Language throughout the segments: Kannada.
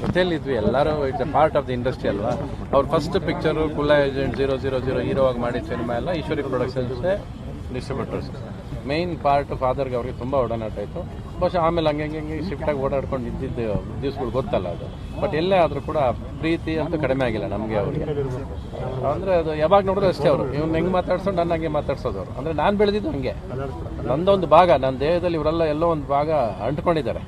ಜೊತೆಲಿದ್ವಿ ಎಲ್ಲರೂ it's a part of the industry ಅಲ್ವಾ? ಅವ್ರ first picture Kulla agent zero zero zero hero ಆಗಿ ಮಾಡಿದ ಸಿನಿಮಾ ಎಲ್ಲ ಈಶ್ವರಿ ಪ್ರೊಡಕ್ಷನ್ಸೇ ಡಿಸ್ಟ್ರಿಬ್ಯೂಟರ್ಸ್ ಮೈನ್ ಪಾರ್ಟ್ ಫಾದರ್ಗೆ ಅವ್ರಿಗೆ ತುಂಬ ಒಡನಾಟ ಇತ್ತು ಬಹುಶಃ ಆಮೇಲೆ ಹಂಗೆ ಹಂಗೆ ಶಿಫ್ಟಾಗಿ ಓಡಾಡ್ಕೊಂಡು ಇದ್ದಿದ್ದು ದಿವ್ಸಗಳು ಗೊತ್ತಲ್ಲ ಅದು. ಬಟ್ ಎಲ್ಲೇ ಆದರೂ ಕೂಡ ಪ್ರೀತಿ ಅಂತೂ ಕಡಿಮೆ ಆಗಿಲ್ಲ ನಮಗೆ ಅವ್ರಿಗೆ. ಅಂದರೆ ಅದು ಯಾವಾಗ ನೋಡಿದ್ರೆ ಅಷ್ಟೇ ಅವರು. ಇವ್ನು ಹೆಂಗೆ ಮಾತಾಡ್ಸೋದು ನನ್ನ ಹಂಗೆ ಮಾತಾಡ್ಸೋದು ಅವರು. ಅಂದರೆ ನಾನು ಬೆಳೆದಿದ್ದು ಹಂಗೆ. ನಂದೊಂದು ಭಾಗ ನನ್ನ ದೇಹದಲ್ಲಿ ಇವರೆಲ್ಲ ಎಲ್ಲೋ ಒಂದು ಭಾಗ ಅಂಟ್ಕೊಂಡಿದ್ದಾರೆ.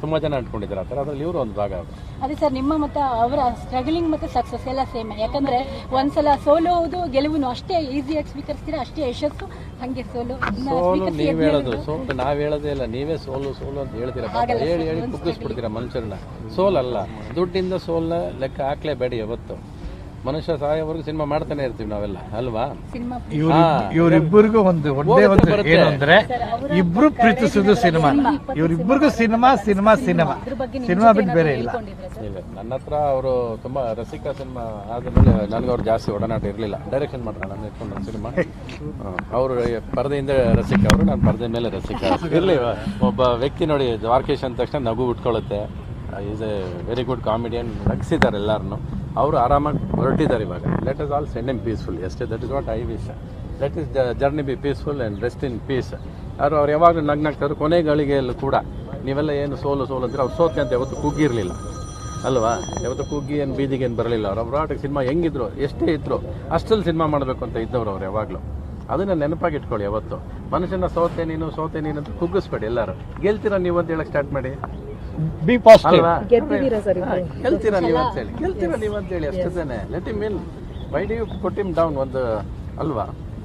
ತುಂಬ ಜನ ಅಂಟ್ಕೊಂಡಿದ್ದಾರೆ ಆ ಥರ. ಅದರಲ್ಲಿ ಇವರು ಒಂದು ಭಾಗ ಅವರು. ಅದೇ ಸರ್ ನಿಮ್ಮ ಮತ್ತೆ ಅವರ ಸ್ಟ್ರಗಲಿಂಗ್ ಮತ್ತೆ ಸಕ್ಸಸ್ ಎಲ್ಲ ಸೇಮ್ ಯಾಕಂದ್ರೆ ಒಂದ್ಸಲ ಸೋಲುವುದು ಗೆಲುವು ಅಷ್ಟೇ ಈಸಿಯಾಗಿ ಸ್ವೀಕರಿಸ್ತೀರಾ? ಅಷ್ಟೇ ಯಶಸ್ಸು? ಹಂಗೆ ಸೋಲು. ಸೋಲು ನೀವು ಹೇಳೋದು ಸೋಲು ನಾವು ಹೇಳೋದೇ ಇಲ್ಲ. ನೀವೇ ಸೋಲು ಸೋಲು ಅಂತ ಹೇಳ್ತೀರಾ. ಹೇಳಿ ಹೇಳಿ ಕುಗ್ಗಿಸ್ಬಿಡ್ತೀರಾ ಮನುಷ್ಯರನ್ನ. ಸೋಲಲ್ಲ. ದುಡ್ಡಿಂದ ಸೋಲ್ನ ಲೆಕ್ಕ ಹಾಕ್ಲೇಬೇಡಿ ಯಾವತ್ತು. ಮನುಷ್ಯ ಸಾಯೋವರೆಗೂ ಸಿನಿಮಾ ಮಾಡ್ತಾನೆ ಇರ್ತೀವಿ ನಾವೆಲ್ಲ ಅಲ್ವಾ? ಇವರಿಬ್ಬರಿಗೂ. ಒಂದು ಒಂದೇ ಒಂದು ಏನಂದ್ರೆ ಏನು ಅಂದ್ರೆ ಇಬ್ರು ಪ್ರೀತಿಸುದು ಸಿನಿಮಾ ಇವರಿಬ್ಬರಿಗೂ ಸಿನಿಮಾ ಸಿನಿಮಾ ಸಿನಿಮಾ ಸಿನಿಮಾ ಬಿಟ್ಟು ಬೇರೆ ಇಲ್ಲ. ಇಲ್ಲ ನನ್ನ ಹತ್ರ ಅವರು ತುಂಬಾ ರಸಿಕ ಸಿನಿಮಾ ಆದಮೇಲೆ ನನಗೆ ಅವ್ರು ಜಾಸ್ತಿ ಒಡನಾಟ ಇರಲಿಲ್ಲ. ಡೈರೆಕ್ಷನ್ ಮಾಡ್ತಾರೆ ನಾನು ಇಟ್ಕೊಂಡು ಸಿನಿಮಾ. ಅವರು ಪರದೆಯಿಂದ ರಸಿಕ ಅವರು ನಾನು ಪರದೆ ಮೇಲೆ ರಸಿಕ. ಇರಲಿ ಒಬ್ಬ ವ್ಯಕ್ತಿ ನೋಡಿ ದ್ವಾರಕೇಶ್ ಅಂದ ತಕ್ಷಣ ನಗು ಉಟ್ಕೊಳ್ಳುತ್ತೆ is a very good comedian ನಗಿಸಿದ್ದಾರೆ ಎಲ್ಲರನ್ನು ಅವರು ಆರಾಮಾಗಿ ಹೊರಟಿದ್ದಾರೆ ಇವಾಗ. Let is all send em peaceful ಎಷ್ಟೇ that is what I wish let his journey be peaceful and rest in peace ಯಾರು ಅವ್ರು ಯಾವಾಗಲೂ ನಗ್ನಾಗ್ತಾರೆ ಕೊನೆ ಗಳಿಗೆಯಲ್ಲೂ ಕೂಡ. ನೀವೆಲ್ಲ ಏನು ಸೋಲು ಸೋಲು ಅಂದರೆ ಅವ್ರು ಸೋತೆ ಅಂತ ಯಾವತ್ತೂ ಕುಗ್ಗಿರಲಿಲ್ಲ ಅಲ್ವಾ? ಯಾವತ್ತು ಕುಗ್ಗಿ ಏನು ಬೀದಿಗೆ ಏನು ಬರಲಿಲ್ಲ. ಅವ್ರು ಅವ್ರ ಸಿನಿಮಾ ಹೆಂಗಿದ್ರು, ಎಷ್ಟೇ ಇದ್ರು, ಅಷ್ಟಲ್ಲಿ ಸಿನಿಮಾ ಮಾಡಬೇಕು ಅಂತ ಇದ್ದವ್ರು ಅವ್ರು ಯಾವಾಗಲೂ. ಅದನ್ನು ನೆನಪಾಗಿ ಇಟ್ಕೊಳ್ಳಿ ಯಾವತ್ತು. ಮನುಷ್ಯನ ಸೋತೆ ನೀನು ಸೋತೆ ನೀನು ಅಂತ ಕುಗ್ಗಿಸ್ಬೇಡಿ ಎಲ್ಲರೂ. ಗೆಲ್ತೀರ ನೀವು ಅಂತ ಹೇಳಕ್ಕೆ ಸ್ಟಾರ್ಟ್ ಮಾಡಿ? ಬಿ ಪಾಸಿಟಿವ್ ಅಲ್ವಾ? ಹಾ, ಗೆಲ್ತೀರಾ ನೀವು ಅಂತ ಹೇಳಿ ಗೆಲ್ತೀರಾ? ನೀವು ಅಂತ ಹೇಳಿ ಅಷ್ಟೇ let him in why d you put him down ಒಂದು ಅಲ್ವಾ?